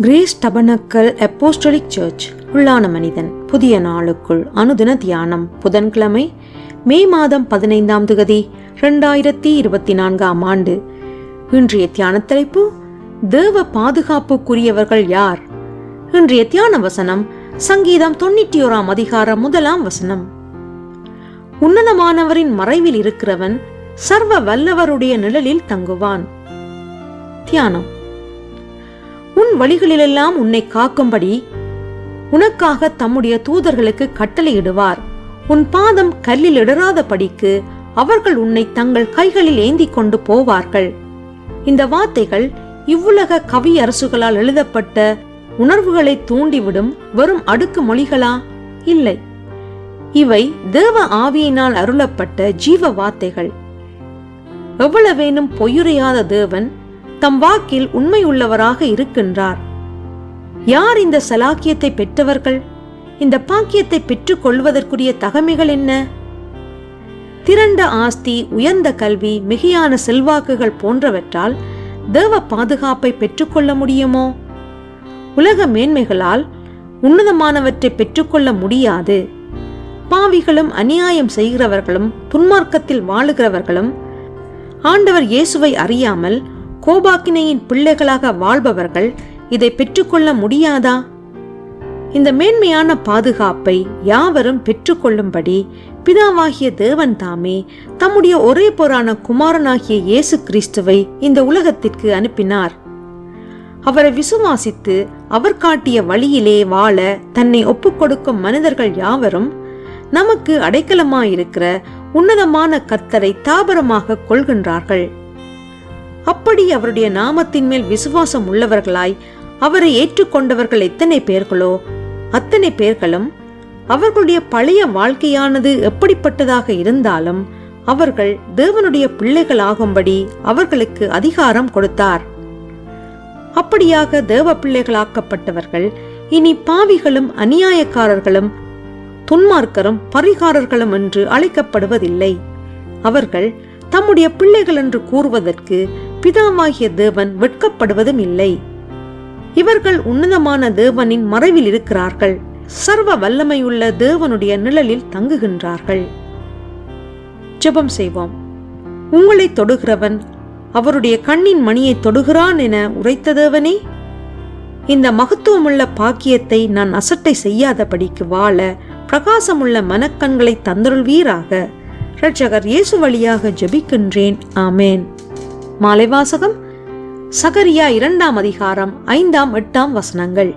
Grace tabernacle apostolic search உள்ளான மனிதன் புதிய நாளுக்குள் அனுதின தியானம் புதன்கிழமை மே மாதம் பதினைந்தாம் திகதி ரெண்டாயிரத்தி இருபத்தி நான்காம் ஆண்டு. இன்றைய தியான தலைப்பு தேவ பாதுகாப்புக்குரியவர்கள் யார்? இன்றைய தியான வசனம் சங்கீதம் தொண்ணூற்றி ஓராம் அதிகாரம் முதலாம் வசனம். உன்னதமானவரின் மறைவில் இருக்கிறவன் சர்வ வல்லவருடைய நிழலில் தங்குவான். தியானம். உன் வழிகளிலெல்லாம் உன்னை காக்கும்படி உனக்காக தம்முடைய தூதர்களுக்கு கட்டளையிடுவார். உன் பாதம் கல்லில் இடராத படிக்கு அவர்கள் உன்னை தங்கள் கைகளில் ஏந்தி கொண்டு போவார்கள். இந்த வார்த்தைகள் இவ்வுலக கவி அரசுகளால் எழுதப்பட்ட உணர்வுகளை தூண்டிவிடும் வெறும் அடுக்கு மொழிகளா? இல்லை. இவை தேவ ஆவியினால் அருளப்பட்ட ஜீவ வார்த்தைகள். எவ்வளவேனும் பொய்யுரையாத தேவன் தம் வாக்கில் உண்மை உள்ளவராக இருக்கின்றார். யார் இந்த சலாக்கியத்தை பெற்றவர்கள்? இந்த பாக்கியத்தை பெற்றுக் கொள்வதற்குரிய தகமைகள் என்ன? திரண்ட ஆஸ்தி உயர்ந்த கல்வி மிகையான செல்வாக்குகள் போன்றவற்றால் தேவ பாதுகாப்பை பெற்றுக்கொள்ள முடியுமோ? உலக மேன்மைகளால் உன்னதமானவற்றை பெற்றுக்கொள்ள முடியாது. பாவிகளும் அநியாயம் செய்கிறவர்களும் துன்மார்க்கத்தில் வாழுகிறவர்களும் ஆண்டவர் இயேசுவை அறியாமல் கோபாக்கினையின் பிள்ளைகளாக வாழ்பவர்கள் இதை பெற்றுக்கொள்ள முடியாதா? இந்த மேன்மையான பாதுகாப்பை யாவரும் பெற்றுக்கொள்ளும்படி பிதாவாகிய தேவன் தாமே தம்முடைய ஒரே பொறான குமாரனாகிய இயேசு கிறிஸ்துவை இந்த உலகத்திற்கு அனுப்பினார். அவரை விசுவாசித்து அவர் காட்டிய வழியிலே வாழ தன்னை ஒப்புக்கொடுக்கும் மனிதர்கள் யாவரும் நமக்கு அடைக்கலமாயிருக்கிற உன்னதமான கத்தரை தாபரமாக கொள்கின்றார்கள். அப்படி அவருடைய நாமத்தின் மேல் விசுவாசம் உள்ளவர்களாய் அவரை ஏற்றுக்கொண்டவர்கள் எத்தனை பேர்களோ அத்தனை பேர்களும் அவர்களுடைய பழைய வாழ்க்கையானது எப்படிப்பட்டதாக இருந்தாலும் அவர்கள் தேவனுடைய பிள்ளைகளாகும்படி அவர்களுக்கு அதிகாரம் கொடுத்தார். அப்படியாக தேவ பிள்ளைகளாக்கப்பட்டவர்கள் இனி பாவிகளும் அநியாயக்காரர்களும் துன்மார்க்கரும் பரிகாரர்களும் என்று அழைக்கப்படுவதில்லை. அவர்கள் தம்முடைய பிள்ளைகள் என்று கூறுவதற்கு பிதாவாகிய தேவன் வெட்கப்படுவதும் இல்லை. இவர்கள் உன்னதமான தேவனின் மறைவில் இருக்கிறார்கள். சர்வ வல்லமையுள்ள தேவனுடைய நிழலில் தங்குகின்றார்கள். ஜெபம் செய்வோம். உங்களை தொடுகிறவன் அவருடைய கண்ணின் மணியை தொடுகிறான் என உரைத்த தேவனே இந்த மகத்துவமுள்ள பாக்கியத்தை நான் அசட்டை செய்யாதபடிக்கு வாழ பிரகாசமுள்ள மனக்கண்களை தந்தருள்வீராக. இரட்சகர் இயேசு வழியாக ஜெபிக்கின்றேன். ஆமேன். மாலை வாசகம் சகரியா இரண்டாம் அதிகாரம் ஐந்தாம் எட்டாம் வசனங்கள்.